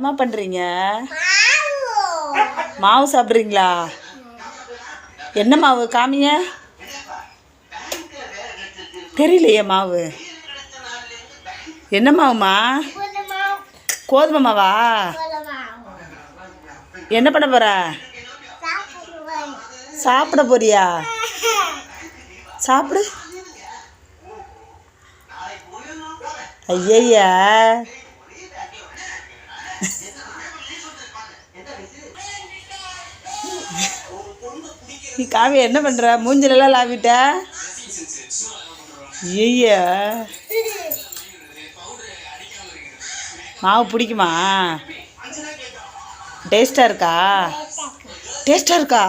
என்ன பண்ணுறீங்க மாவு. சாப்பிட்றீங்களா? என்ன மாவு காமிங்க. தெரியலையே மாவு. என்ன மாவுமா கோதுமை மாவா? என்ன பண்ண போற? சாப்பிட போறியா? சாப்பிடு. ஐயய்யா. நீ காவியா என்ன பண்ணுற மூஞ்சிலெல்லாம் லாவிட்ட? ஐயா மாவு பிடிக்குமா? டேஸ்டாக இருக்கா? டேஸ்டாக இருக்கா?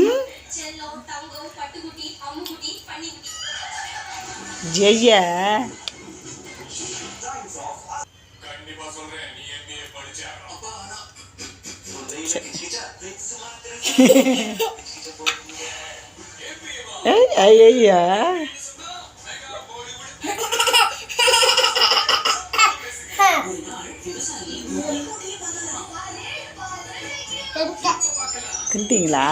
ம்? ஜெய்ய ஏய் ஐயா தின்ட்டீங்களா?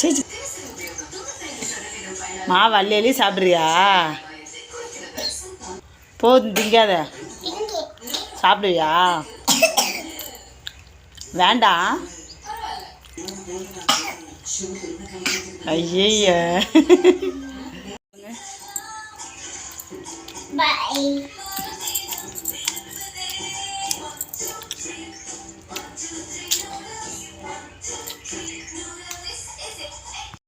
சரி சரி. மாவு அள்ளி அள்ளி சாப்பிட்றியா? போதும் திங்காத. சாப்பிடுவியா? வேண்டாம் ஐயய்ய Bye.